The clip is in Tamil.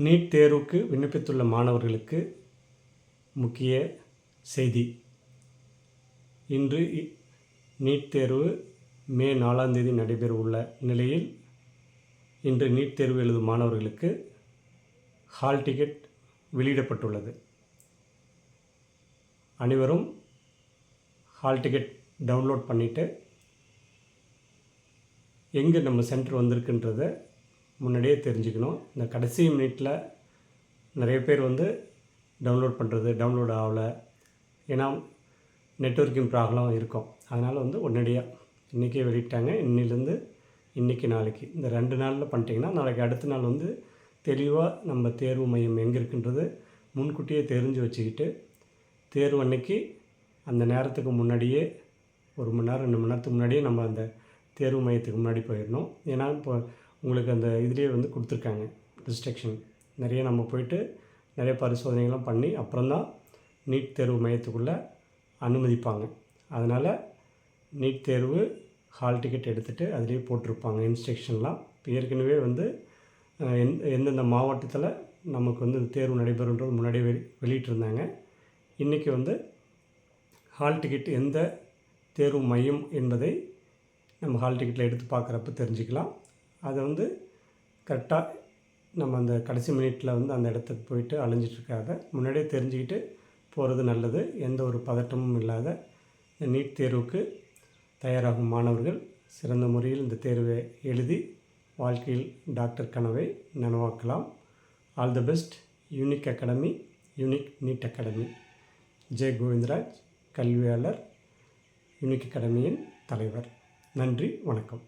நீட் தேர்வுக்கு விண்ணப்பித்துள்ள மாணவர்களுக்கு முக்கிய செய்தி. இன்று இ- நீட் தேர்வு மே நாலாம் தேதி நடைபெற உள்ள நிலையில் இன்று நீட் தேர்வு எழுதும் மாணவர்களுக்கு ஹால் டிக்கெட் வெளியிடப்பட்டுள்ளது. அனைவரும் ஹால் டிக்கெட் டவுன்லோட் பண்ணிவிட்டு எங்கே நம்ம சென்டர் வந்திருக்குன்றதை முன்னாடியே தெரிஞ்சுக்கணும். இந்த கடைசி மினிட்டில் நிறைய பேர் வந்து டவுன்லோட் பண்ணுறது டவுன்லோட் ஆகலை. ஏன்னா நெட்வொர்க்கிங் ப்ராப்ளம் இருக்கும். அதனால் வந்து உடனடியாக இன்றைக்கே வெளியிட்டாங்க. இன்னிலேருந்து இன்றைக்கி நாளைக்கு. இந்த ரெண்டு நாளில் பண்ணிட்டீங்கன்னா நாளைக்கு அடுத்த நாள் வந்து தெளிவாக நம்ம தேர்வு மையம் எங்கே இருக்குன்றது முன்கூட்டியே தெரிஞ்சு வச்சுக்கிட்டு தேர்வு அன்னைக்கு அந்த நேரத்துக்கு முன்னாடியே ஒரு மணி நேரம் ரெண்டு மணி நேரத்துக்கு முன்னாடியே நம்ம அந்த தேர்வு மையத்துக்கு முன்னாடி போயிடணும். ஏன்னா இப்போ உங்களுக்கு அந்த இதுலேயே வந்து கொடுத்துருக்காங்க. ரிஸ்ட்ரிக்ஷன் நிறைய நம்ம போயிட்டு நிறைய பரிசோதனைகள்லாம் பண்ணி அப்புறம்தான் நீட் தேர்வு மையத்துக்குள்ளே அனுமதிப்பாங்க. அதனால் நீட் தேர்வு ஹால் டிக்கெட் எடுத்துகிட்டு அதுலேயே போட்டிருப்பாங்க. இன்ஸ்ட்ரக்ஷன்லாம் இப்போ ஏற்கனவே வந்து எந் எந்தெந்த மாவட்டத்தில் நமக்கு வந்து தேர்வு நடைபெறுன்றது முன்னாடியே வெளி வெளியிட்டிருந்தாங்க. இன்றைக்கி வந்து ஹால் டிக்கெட் எந்த தேர்வு மையம் என்பதை நம்ம ஹால் டிக்கெட்டில் எடுத்து பார்க்குறப்ப தெரிஞ்சுக்கலாம். அதை வந்து கரெக்டாக நம்ம அந்த கடைசி மினிட்டில் வந்து அந்த இடத்துக்கு போயிட்டு அலைஞ்சிட்ருக்காத முன்னாடியே தெரிஞ்சுக்கிட்டு போகிறது நல்லது. எந்த ஒரு பதட்டமும் இல்லாத நீட் தேர்வுக்கு தயாராகும் மாணவர்கள் சிறந்த முறையில் இந்த தேர்வை எழுதி வாழ்க்கையில் டாக்டர் கனவை நனவாக்கலாம். All the best. Unique academy unique NEET academy. Jai Govindaraj கல்வியாளர் யூனிக் அகாடமியின் தலைவர். நன்றி வணக்கம்.